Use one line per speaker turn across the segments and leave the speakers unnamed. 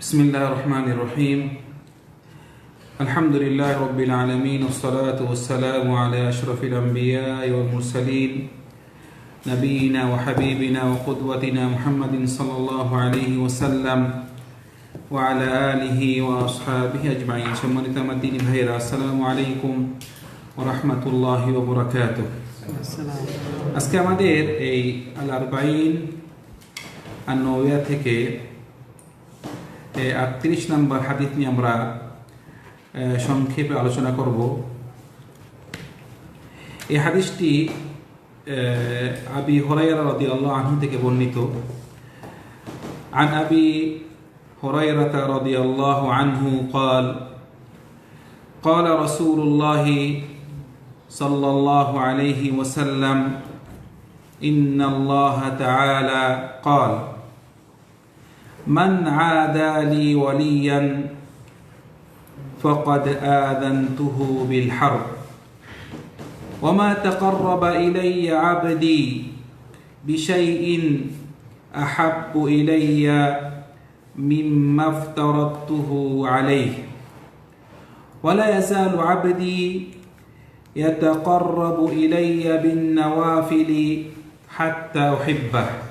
بسم الله الرحمن الرحيم الحمد لله رب العالمين والصلاة والسلام على أشرف الأنبياء والمرسلين نبينا وحبيبنا وقدوتنا محمد صلى الله عليه وسلم وعلى آله وأصحابه أجمعين ثم نتمدين بهيرا السلام عليكم ورحمة الله وبركاته আজকে আমাদের এই আল আরবাইন আর নৌয়া থেকে আটত্রিশ নম্বর হাদিস নিয়ে আমরা এ, সংক্ষেপে আলোচনা করব এই হাদিসটি এ, আবি হরাইরা রদি আল্লাহ আনহু থেকে বর্ণিত عن أبي هريرة رضي الله عنه قال قال رسول الله صلى الله عليه وسلم إن الله تعالى قال من عادى لي وليا فقد آذنته بالحرب. وما تقرب إلي عبدي بشيء أحب إلي مما افترضته عليه. ولا يزال عبدي يتقرب إلي بالنوافل حتى أحبه.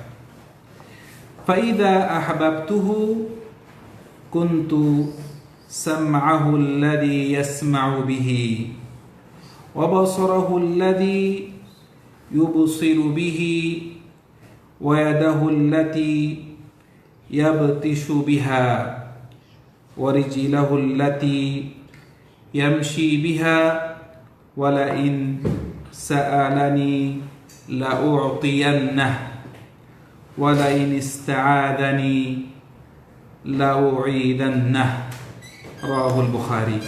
فإذا أحببته كنت سمعه الذي يسمع به وبصره الذي يبصر به ويده التي يبطش بها ورجله التي يمشي بها ولئن سألني لأعطينه. ولئن استعاذني لأعيذنه رواه البخاري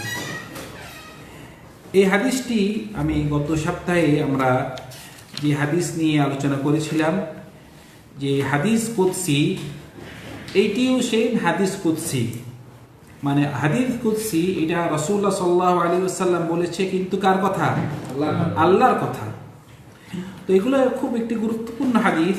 এই হাদিসটি আমি গত সপ্তাহে আমরা যে হাদিস নিয়ে আলোচনা করেছিলাম যে হাদিস কুৎসি এইটিও সেই হাদিস কুৎসি মানে হাদিস কুৎসি এটা রসুল্লাহ সাল্লাহ আলী সাল্লাম বলেছে কিন্তু কার কথা আল্লাহর কথা তো এগুলো খুব একটি গুরুত্বপূর্ণ হাদিস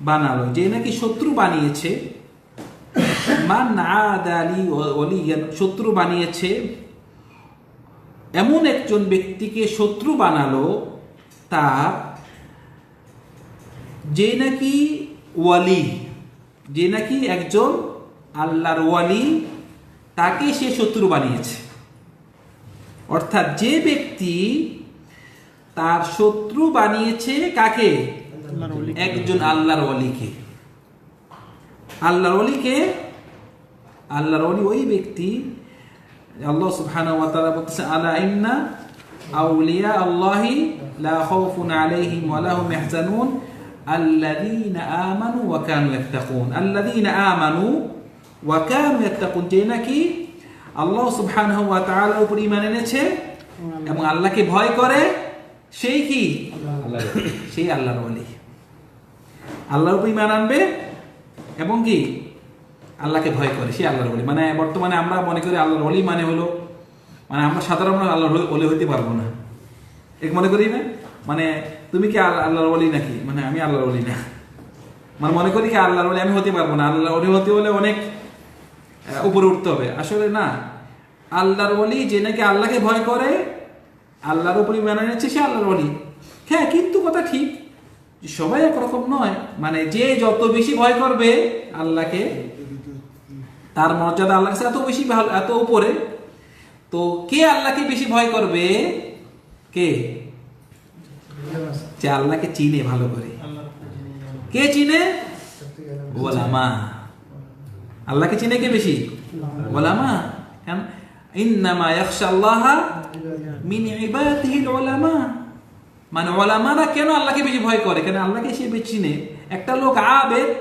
বানালো, যে নাকি শত্রু বানিয়েছে। মান ওয়ালিয়ান শত্রু বানিয়েছে। এমন একজন ব্যক্তিকে শত্রু বানালো তার যে নাকি ওয়ালি, যে নাকি একজন আল্লাহর ওয়ালি, তাকে সে শত্রু বানিয়েছে। অর্থাৎ যে ব্যক্তি তার শত্রু বানিয়েছে কাকে? একজন আল্লাহর অলিকে আল্লাহর ওয়ালিকে আল্লাহর অলি ওই ব্যক্তি আল্লাহ সুবহানাহু ওয়া তাআলা বলতেছে আলা ইন্না আউলিয়া আল্লাহি লা খাউফুন আলাইহিম ওয়া লাহুম ইয়াহজানুন আল্লাযীনা আমানু ওয়া কানু ইয়াত্তাকুন। আল্লাযীনা আমানু ওয়া কানু ইয়াত্তাকুন যে নাকি আল্লাহ সুবহানাহু ওয়া তাআলার উপর ঈমান এনেছে এবং আল্লাহকে ভয় করে সেই কি? সেই আল্লাহর ওয়ালি আল্লাহর উপর ঈমান আনবে এবং কি? আল্লাহকে ভয় করে, সে আল্লাহর বলি মানে বর্তমানে আমরা মনে করি আল্লাহর ওলি মানে হলো মানে আমরা সাধারণ আল্লাহর ওলি হইতে পারব না। এক মনে করি না? মানে তুমি কি আল- আল্লাহর ওলি নাকি? মানে আমি আল্লাহর ওলি না। মানে মনে করি কি আল্লাহর ওলি আমি হতে পারব না। আল্লাহর ওলি হতে হলে অনেক উপরে উঠতে হবে। আসলে না, আল্লাহর ওলি যে নাকি আল্লাহকে ভয় করে, আল্লাহর উপরই মেনে নিচ্ছে সে আল্লাহর ওলি। হ্যাঁ কিন্তু কথা ঠিক। সবাই একরকম নয়। মানে যে যত বেশি ভয় করবে আল্লাহকে, তার মর্যাদা আল্লাহ কাছে এত বেশি ভালো, এত উপরে। তো কে আল্লাহকে বেশি ভয় করবে? কে? যে আল্লাহকে চিনে ভালো করে। কে চিনে? ওলামা আল্লাহকে চিনে কে বেশি? ওলামা ইন্নামা ইয়াখশাল্লাহ মিন ইবাদিহিল উলামা। মানে ওলামারা কেন আল্লাহকে বেশি ভয় করে? কেন আল্লাহকে সে চিনে? একটা লোক আবে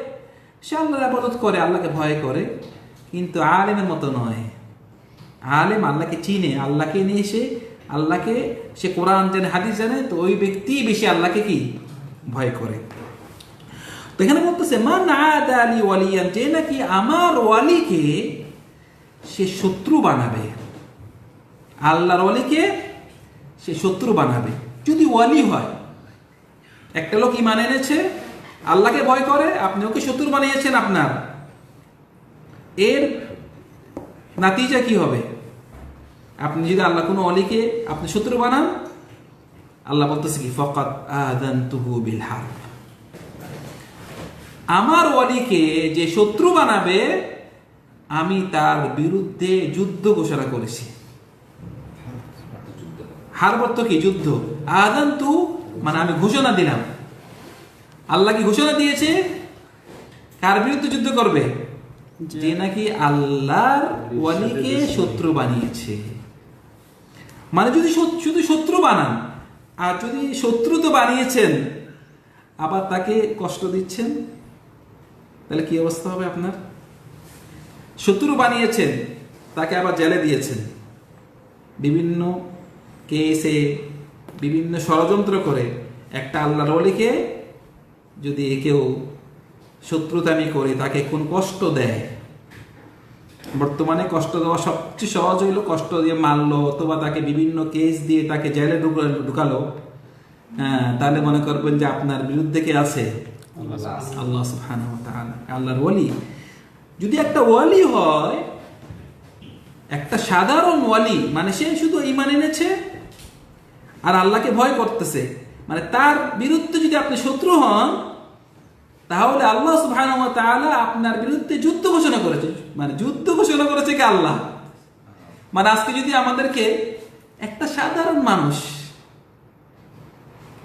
সে আল্লাহর আবাদত করে, আল্লাহকে ভয় করে। কিন্তু আলেমের মতো নয়। আলেম আল্লাহকে চিনে, আল্লাহকে নিয়ে এসে আল্লাহকে, সে কোরআন জানে, হাদিস জানে, তো ওই ব্যক্তি বেশি আল্লাহকে কি? ভয় করে। তো এখানে বলতেছে, মান আদা আলী ওয়ালিয়ান যে নাকি আমার ওয়ালিকে সে শত্রু বানাবে। আল্লাহর ওয়ালিকে সে শত্রু বানাবে। যদি ওয়ালি হয়, একটা লোক ইমান এনেছে, আল্লাহকে ভয় করে, আপনি ওকে শত্রু বানিয়েছেন আপনার। এর নাতিজা কি হবে? আপনি যদি আল্লাহ কোনো অলিকে আপনি শত্রু বানান, আল্লাহ বলতেছে কি ফকাত আদানতুহু বিল হারব। আমার অলিকে যে শত্রু বানাবে, আমি তার বিরুদ্ধে যুদ্ধ ঘোষণা করেছি। হারব অর্থ কি? যুদ্ধ। আদান্তু মানে আমি ঘোষণা দিলাম। আল্লাহ কি ঘোষণা দিয়েছে? কার বিরুদ্ধে যুদ্ধ করবে? যে নাকি আল্লাহর ওয়ালিকে শত্রু বানিয়েছে। মানে যদি শুধু শত্রু বানান আর যদি শত্রু তো বানিয়েছেন আবার তাকে কষ্ট দিচ্ছেন তাহলে কি অবস্থা হবে আপনার? শত্রু বানিয়েছেন তাকে আবার জেলে দিয়েছেন। বিভিন্ন কেসে বিভিন্ন ষড়যন্ত্র করে একটা আল্লাহর ওলিকে যদি কেউ শত্রুতামি করে, তাকে কোন কষ্ট দেয়? বর্তমানে কষ্ট দেওয়া সবচেয়ে সহজ হইল কষ্ট দিয়ে মারলো অথবা তাকে বিভিন্ন কেস দিয়ে তাকে জেলে ঢুকা- ঢুকালো। হ্যাঁ তাহলে মনে করবেন যে আপনার বিরুদ্ধে কে আছে? আল্লাহ আল্লাহর ওয়ালি যদি একটা ওয়ালি হয়, একটা সাধারণ ওয়ালি মানে সে শুধু ইমান এনেছে আর আল্লাহকে ভয় করতেছে। মানে তার বিরুদ্ধে যদি আপনি শত্রু হন, তাহলে আল্লাহ তাআলা আপনার বিরুদ্ধে যুদ্ধ ঘোষণা করেছে। মানে যুদ্ধ ঘোষণা করেছে কি আল্লাহ? মানে আজকে যদি আমাদেরকে একটা সাধারণ মানুষ,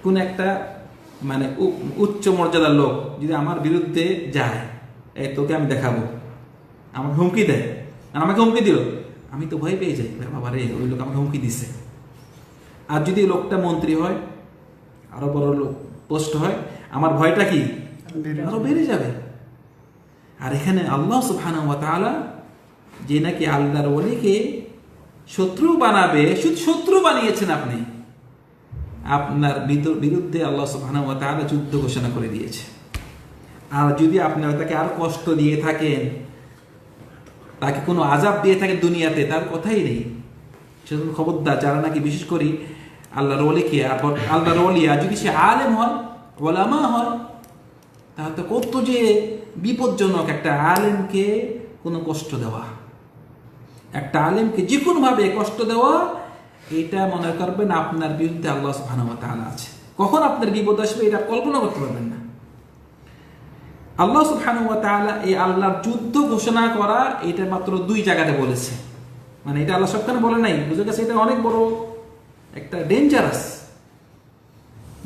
কোন একটা মানে উচ্চ মর্যাদার লোক যদি আমার বিরুদ্ধে যায়, এই তোকে আমি দেখাবো। আমাকে হুমকি দেয়। আর আমাকে হুমকি দিল। আমি তো ভয় পেয়ে যাই। বাবা রে ওই লোক আমাকে হুমকি দিছে। আর যদি লোকটা মন্ত্রী হয় আরও বড় লোক পোস্ট হয় আমার ভয়টা কি? আরও বেড়ে যাবে। আর এখানে আল্লাহ ওয়া যে নাকি আল্লাহর ওলিকে শত্রু বানাবে শুধু শত্রু বানিয়েছেন আপনি। আপনার বিরুদ্ধে আল্লাহ ওয়া যুদ্ধ ঘোষণা করে দিয়েছে। আর যদি আপনারা তাকে আর কষ্ট দিয়ে থাকেন তাকে কোনো আজাব দিয়ে থাকেন দুনিয়াতে তার কথাই নেই। সেজন্য খবরদার যারা নাকি বিশেষ করি আল্লাহর আর বর- আল্লাহর ওলিয়া যদি সে আলেম হয়, ওলামা হয়, তাহলে তো কত যে বিপজ্জনক একটা আলেমকে কোনো কষ্ট দেওয়া। একটা আলেমকে যে কোনোভাবে কষ্ট দেওয়া, এটা মনে করবেন আপনার বিরুদ্ধে আল্লাহ সুবহানাহু ওয়া তাআলা আছে। কখন আপনার বিপদ আসবে এটা কল্পনা করতে পারবেন না। আল্লাহ সুবহানাহু ওয়া তাআলা এই আল্লাহর যুদ্ধ ঘোষণা করা, এটা মাত্র দুই জায়গাতে বলেছে। মানে এটা আল্লাহ সবখানে বলে নাই, বুঝে গেছে এটা অনেক বড় একটা ডেঞ্জারাস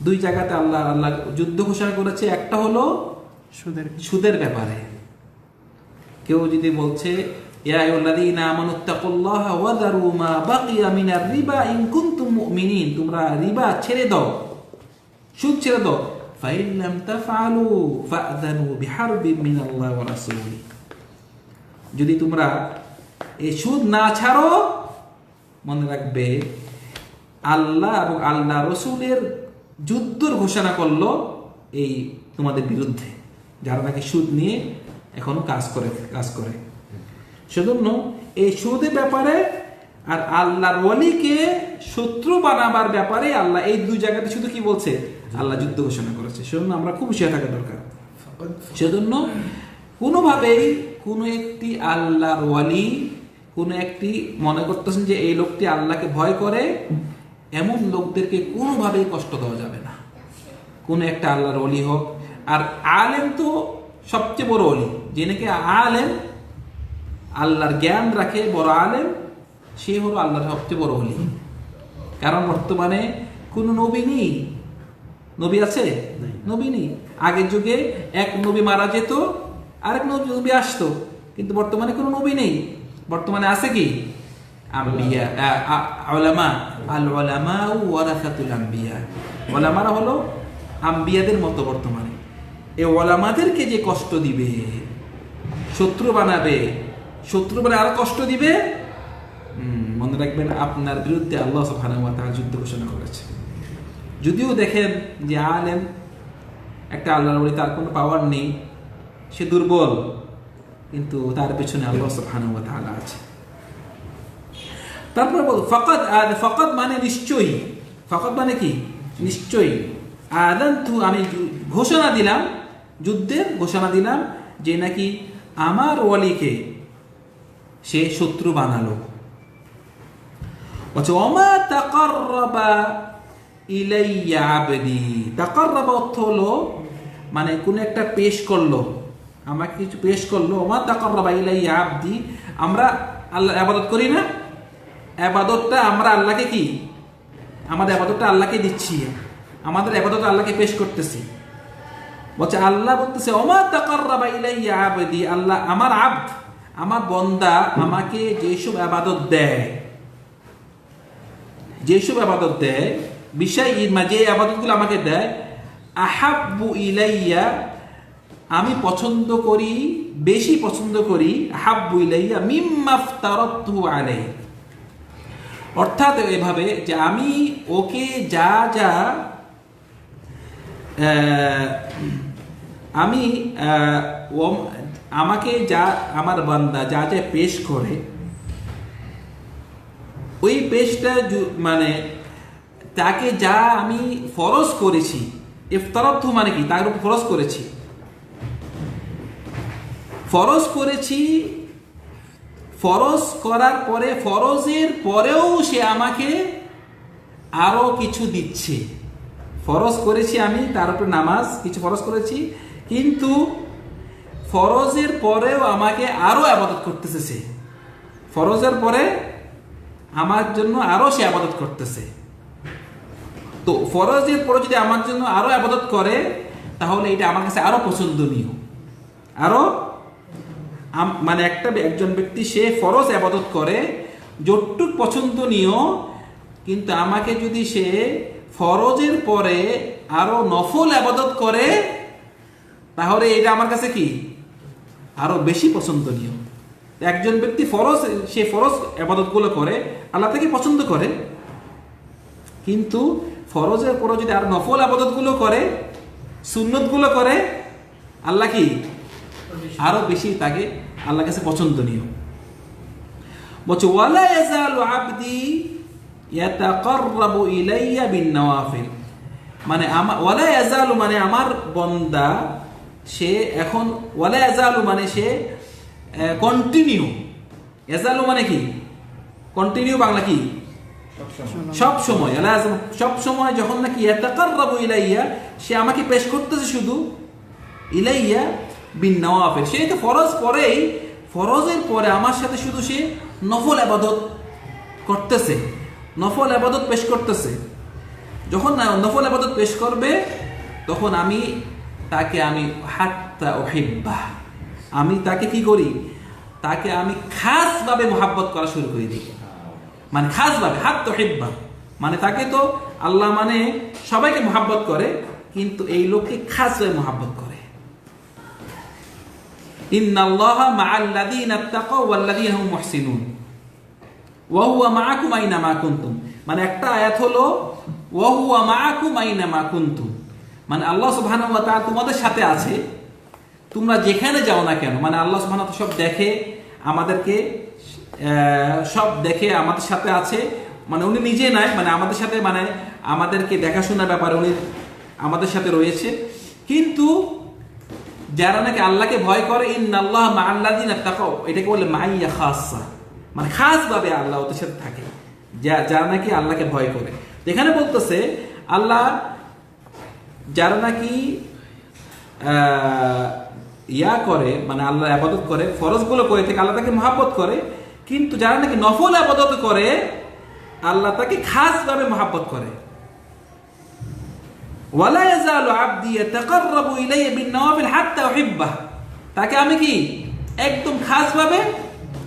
দুই জায়গাতে আল্লাহ আল্লাহ যুদ্ধ ঘোষণা করেছে একটা হলো
সুদের
সুদের ব্যাপারে। কেউ যদি বলছে তোমরা রিবা ছেড়ে দাও। সুদ ছেড়ে দাও। যদি তোমরা এই সুদ না ছাড়ো মনে রাখবে আল্লাহ এবং আল্লাহ রসুলের যুদ্ধর ঘোষণা করল এই তোমাদের বিরুদ্ধে। যারা নাকি সুদ নিয়ে এখনও কাজ করে কাজ করে। সেজন্য এই সুদের ব্যাপারে আর আল্লাহর ওয়ালিকে শত্রু বানাবার ব্যাপারে আল্লাহ এই দুই জায়গাতে শুধু কি বলছে? আল্লাহ যুদ্ধ ঘোষণা করেছে। সেজন্য আমরা খুব হুঁশিয়ার থাকা দরকার। সেজন্য কোনোভাবেই কোনো একটি আল্লাহর ওয়ালি কোনো একটি মনে করতেছেন যে এই লোকটি আল্লাহকে ভয় করে এমন লোকদেরকে কোনোভাবেই কষ্ট দেওয়া যাবে না। কোনো একটা আল্লাহর অলি হোক। আর আলেম তো সবচেয়ে বড় অলি যে নাকি আলেম আল্লাহর জ্ঞান রাখে বড় আলেম সে হলো আল্লাহর সবচেয়ে বড় অলি কারণ বর্তমানে কোনো নবী নেই। নবী আছে? নবী নেই। আগের যুগে এক নবী মারা যেত আরেক নবী নবী আসতো। কিন্তু বর্তমানে কোনো নবী নেই। বর্তমানে আছে কি? আম্বিয়া উলামা আল হলো আম্বিয়াদের মতো বর্তমানে। ওলামাদেরকে যে কষ্ট দিবে, শত্রু বানাবে, শত্রু বলে আরও কষ্ট দিবে মনে রাখবেন আপনার বিরুদ্ধে আল্লাহ তাআলা যুদ্ধ ঘোষণা করেছে। যদিও দেখেন যে আলেম, একটা আল্লাহর বলি তার কোনো পাওয়ার নেই, সে দুর্বল, কিন্তু তার পেছনে আল্লাহ আছে। তারপর বল ফকত ফকত মানে নিশ্চয়ই। ফকত মানে কি? নিশ্চয়ই। আদান্তু, আমি ঘোষণা দিলাম যুদ্ধের ঘোষণা দিলাম যে নাকি আমার ওয়ালিকে সে শত্রু বানালো। বলছে ওমা তাকাররাবা ইলাইয়া আবদি। তাকাররাবা অর্থ হলো মানে কোন একটা পেশ করল। আমাকে কিছু পেশ করল? ওমা তাকাররাবা ইলাইয়া আবদি। আমরা আল্লাহ, আবাদত করি না? আবাদতটা আমরা আল্লাহকে কি? আমাদের আবাদতটা আল্লাহকে দিচ্ছি। আমাদের আবাদত আল্লাহকে পেশ করতেছি। বলছে, আল্লাহ বলতেছে, ওমা তাকাররাবা ইলাইয়া আল্লাহ আমার আব্দ, আমার বন্দা আমাকে যেসব আবাদত দেয়, যেসব আবাদত দেয়, বিষয় যে আবাদতগুলো আমাকে দেয়, আহাব্বু ইলাইয়া আমি পছন্দ করি, বেশি পছন্দ করি, আহাব্বু ইলাইয়া মিম্মাফতারাতু আলাই অর্থাৎ এভাবে যে আমি ওকে যা যা আমি আমাকে যা, আমার বান্দা যা যা পেশ করে, ওই পেশটা মানে তাকে যা আমি ফরজ করেছি, ইফতারত মানে কি? তার উপর ফরজ করেছি। ফরজ করেছি ফরজ করার পরে, ফরজের পরেও সে আমাকে আরও কিছু দিচ্ছে। ফরজ করেছি আমি, তার উপরে নামাজ কিছু ফরজ করেছি, কিন্তু ফরজের পরেও আমাকে আরও আবাদত করতেছে। সে ফরজের পরে আমার জন্য আরও সে আবাদত করতেছে। তো ফরজের পরে যদি আমার জন্য আরও আবাদত করে, তাহলে এটা আমার কাছে আরও পছন্দনীয়। আরও আম- মানে একটা একজন ব্যক্তি, সে ফরজ আবাদত করে, যতটুক পছন্দনীয় কিন্তু আমাকে যদি সে ফরজের পরে আরও নফল আবাদত করে, তাহলে এটা আমার কাছে কি? আরও বেশি পছন্দনীয় একজন ব্যক্তি ফরজ, সে ফরজ আবাদতগুলো করে, আল্লাহ তাকে পছন্দ করে। কিন্তু ফরজের পরে যদি আর নফল আবাদতগুলো করে, সুন্নতগুলো করে, আল্লাহ কি? আরও বেশি তাকে আল্লাহ কাছে পছন্দনীয়। বলছে, ওয়ালা ইয়াজালু আবদি ইয়াতাকাররাবু ইলাইয়া বিন নওয়াফিল। মানে আমার ওয়ালা ইয়াজালু মানে আমার সে এখন, ওয়ালা ইয়াজালু মানে সে কন্টিনিউ ইয়াজালু মানে কি? কন্টিনিউ বাংলা কি? সব সময়। আল্লাহ সব সময় যখন নাকি ইয়াতাকাররাবু ইলাইয়া, সে আমাকে পেশ করতেছে শুধু, ইলাইয়া বিন নওয়াফিল সে তো ফরজ পরেই, ফরজের পরে আমার সাথে শুধু সে নফল আবাদত করতেছে, নফল আবাদত পেশ করতেছে। যখন নফল আবাদত পেশ করবে, তখন আমি তাকে আমি হাত্তা ওহিব্বা আমি তাকে কি করি? তাকে আমি খাসভাবে মোহাব্বত করা শুরু করে দিই। মানে খাসভাবে হাত তো হেব্বা মানে তাকে তো আল্লাহ মানে সবাইকে মোহাব্বত করে, কিন্তু এই লোককে খাসভাবে মোহাব্বত করে। মানে একটা আয়াত হলো মানে আল্লাহ সুবহানাহু তোমাদের সাথে আছে, তোমরা যেখানে যাও না কেন মানে আল্লাহ সুবহানাহু সব দেখে আমাদেরকে সব দেখে আমাদের সাথে আছে। মানে উনি নিজে নয় মানে আমাদের সাথে মানে আমাদেরকে দেখাশোনার ব্যাপারে উনি আমাদের সাথে রয়েছে। কিন্তু যারা নাকি আল্লাহকে ভয় করে ইন আল্লাহ মা আল্লাদিন তাকাও এটাকে বলে মাইয়া খাসা মানে খাস ভাবে আল্লাহ ওদের সাথে থাকে। যা, যারা নাকি আল্লাহকে ভয় করে। এখানে বলতেছে, আল্লাহ যারা নাকি ইয়া করে মানে আল্লাহ আবাদত করে, ফরজগুলো করে থেকে, আল্লাহ তাকে মহাব্বত করে, কিন্তু যারা নাকি নফল আবাদত করে, আল্লাহ তাকে খাস ভাবে মহাব্বত করে। ওয়ালা ইয়াজালু আবদি ইয়াতাকাররাবু ইলাইয়া বিন-নওয়াফিল হাত্তা উহিব্বাহ তাকে আমি কি একদম খাস ভাবে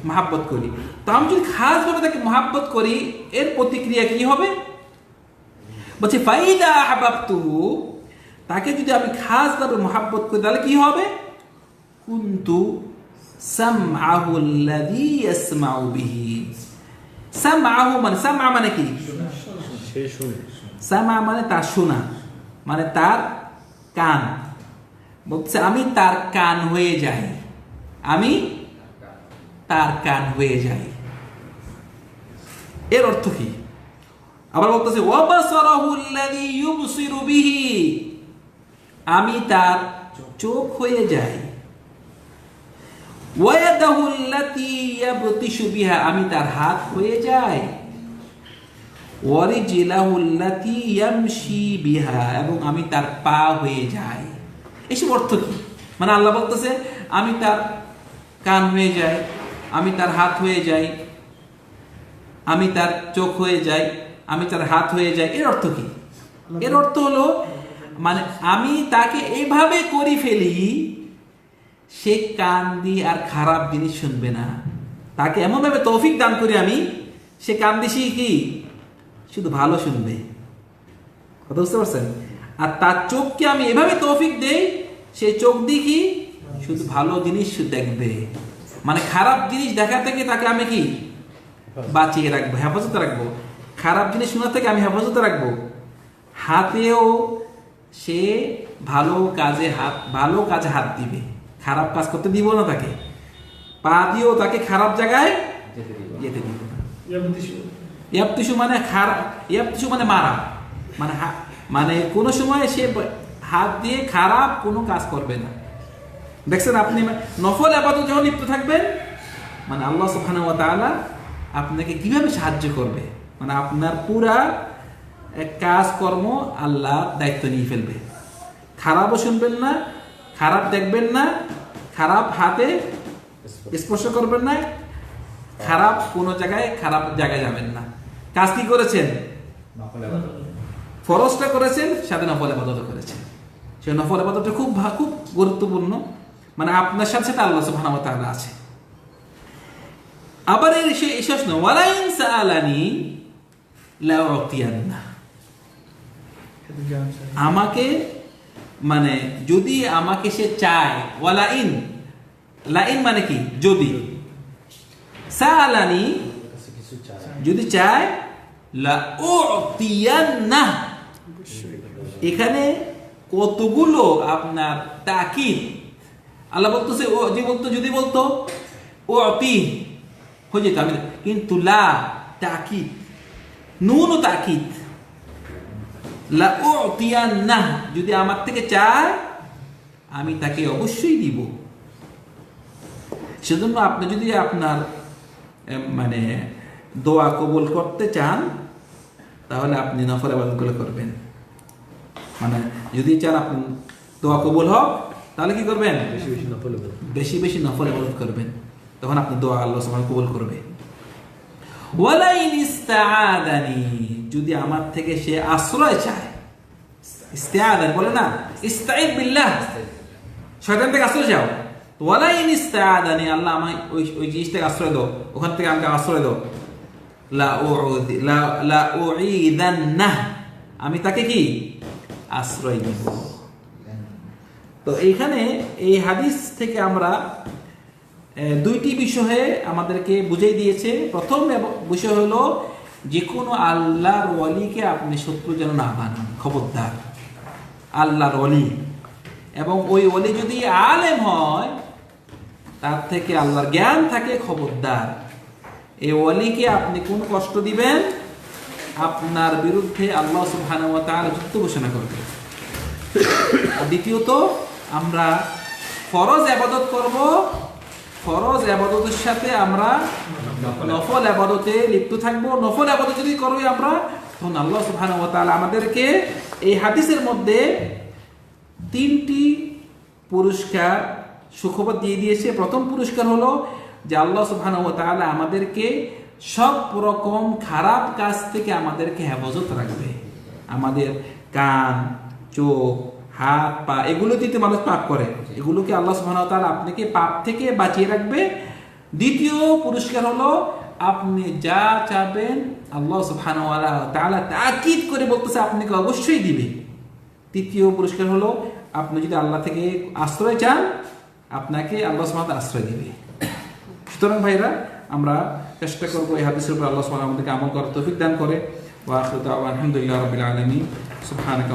মহাব্বত করি? তো আমি যদি খাস ভাবে তাকে মহাব্বত করি এর প্রতিক্রিয়া কি হবে? বলছে ফাইদা আহবাবতুহু তাকে যদি আমি খাস ভাবে মহাব্বত করি তাহলে কি হবে? কুন্তু সামআহু আল্লাযী ইয়াসমাউ বিহি। সামআহু মানে সামআ মানে কি?
সে শুনে।
সামা মানে তা শোনা। মানে তার কান। বলছে, আমি তার কান হয়ে যাই। আমি তার কান হয়ে যাই। এর অর্থ কি? আবার বলতেছে আমি তার চোখ হয়ে যাই। আমি তার হাত হয়ে ইয়ামশি বিহা, এবং আমি তার পা হয়ে যাই। এসব অর্থ কি? মানে আল্লাহ বলতেছে, আমি তার কান হয়ে যাই, আমি তার হাত হয়ে যাই, আমি তার চোখ হয়ে যাই, আমি তার হাত হয়ে যাই। এর অর্থ কি? এর অর্থ হলো মানে আমি তাকে এইভাবে করি ফেলি, সে কান দিয়ে আর খারাপ জিনিস শুনবে না। তাকে এমনভাবে তৌফিক দান করি আমি, সে কান দিছি কি? শুধু ভালো শুনবে। কথা বুঝতে পারছেন? আর তার চোখকে আমি এভাবে তৌফিক দেই সে চোখ দিয়ে কি শুধু ভালো জিনিস দেখবে। মানে খারাপ জিনিস দেখা থেকে তাকে আমি কি? বাঁচিয়ে রাখব হেফাজতে রাখব। খারাপ জিনিস শোনা থেকে আমি হেফাজতে রাখব। হাতেও সে ভালো কাজে হাত ভালো কাজে হাত দিবে। খারাপ কাজ করতে দিব না তাকে। পা দিয়েও তাকে খারাপ জায়গায় যেতে দিব না। ইয়াপ্তিসু মানে খারাপ ইয়াপ্তিসু মানে মারা। মানে মানে কোনো সময় সে হাত দিয়ে খারাপ কোনো কাজ করবে না। দেখছেন আপনি নফল আপাতত যখন লিপ্ত থাকবেন মানে আল্লাহ ওয়া তাআলা আপনাকে কীভাবে সাহায্য করবে? মানে আপনার পুরা কাজকর্ম আল্লাহ দায়িত্ব নিয়ে ফেলবে। খারাপও শুনবেন না, খারাপ দেখবেন না, খারাপ হাতে স্পর্শ করবেন না, খারাপ কোনো জায়গায় খারাপ জায়গায় যাবেন না। কাজ কি করেছেন? ফরজটা করেছেন সাথে নফল আবাদত করেছেন। সেই নফল আবাদতটা খুব খুব গুরুত্বপূর্ণ। মানে আপনার সাথে সাথে আল্লাহ সুবহানাহু ওয়া তাআলা আছে। আবার এর সে শেষ না ওয়ালাইন সাআলানি লা উতিয়ান্না আমাকে মানে যদি আমাকে সে চায় ওয়ালাইন লাইন মানে কি? যদি। সাআলানি যদি চায় এখানে কতগুলো আপনার তাকিদ? আল্লাহ বলতেছে, ও যে বলতো, যদি বলতো ও অতি হয়ে যেত আমি কিন্তু লা, তাকিদ নুন ও তাকিদ। লা উতিয়ান্না যদি আমার থেকে চায়, আমি তাকে অবশ্যই দিব। সেজন্য আপনি যদি আপনার মানে দোয়া কবুল করতে চান তাহলে আপনি নফল আবাদতগুলো করবেন। মানে যদি চান আপনি দোয়া কবুল হোক তাহলে কি করবেন?
বেশি বেশি নফল
বেশি বেশি নফল ইবাদত করবেন। তখন আপনি দোয়া আল্লাহ সুবহানাহু কবুল করবে যদি আমার থেকে সে আশ্রয় চায় ইস্তাআদান বলে না ইস্তাইদ বিল্লাহ। শয়তান থেকে আশ্রয় চাও। ওয়ালাইন ইস্তাআদানি আল্লাহ আমায় ওই ওই জিনিস থেকে আশ্রয় দাও। ওখান থেকে আমাকে আশ্রয় দাও। আমি তাকে কি? আশ্রয় দিব। তো এইখানে এই হাদিস থেকে আমরা দুইটি বিষয়ে আমাদেরকে বুঝিয়ে দিয়েছে। প্রথম বিষয় হলো যে কোনো আল্লাহর ওয়ালিকে আপনি শত্রু যেন না বানান খবরদার। আল্লাহর ওয়ালি এবং ওই ওয়ালি যদি আলেম হয়, তার থেকে আল্লাহর জ্ঞান থাকে খবরদার। এই ওয়ালিকে আপনি কোন কষ্ট দিবেন? আপনার বিরুদ্ধে আল্লাহ তাআলা যুদ্ধ ঘোষণা করবে। দ্বিতীয়ত আমরা ফরজ আবাদত করব। ফরজ আবাদতের সাথে আমরা নফল আবাদতে। লিপ্ত থাকব। নফল আবাদত যদি করব আমরা তখন আল্লাহ সুবহানাহু ওয়া আমাদেরকে এই হাদিসের মধ্যে তিনটি পুরস্কার সুখবর দিয়ে দিয়েছে। প্রথম পুরস্কার হলো যে আল্লাহ সুবহানাহু ওয়া তাহলে আমাদেরকে সব রকম খারাপ কাজ থেকে আমাদেরকে হেফাজত রাখবে। আমাদের কান, চোখ, হাত, পা, এগুলো দিতে মানুষ পাপ করে, এগুলোকে আল্লাহ সুবহানাহু ওয়া তাআলা আপনাকে পাপ থেকে বাঁচিয়ে রাখবে। দ্বিতীয় পুরস্কার হলো আপনি যা চাবেন আল্লাহ সুবহানাহু তাহলে তাকিদ করে বলতেছে আপনাকে অবশ্যই দিবে। তৃতীয় পুরস্কার হলো আপনি যদি আল্লাহ থেকে আশ্রয় চান, আপনাকে আল্লাহ সুবহানাহু আশ্রয় দিবে। সুতরাং ভাইরা, আমরা চেষ্টা করব এই হাদিসের উপর আল্লাহ সুবহানাহু আমাদেরকে আমল করার তৌফিক দান করে। আলহামদুলিল্লাহি রাব্বিল আলামিন। সুবহানাকা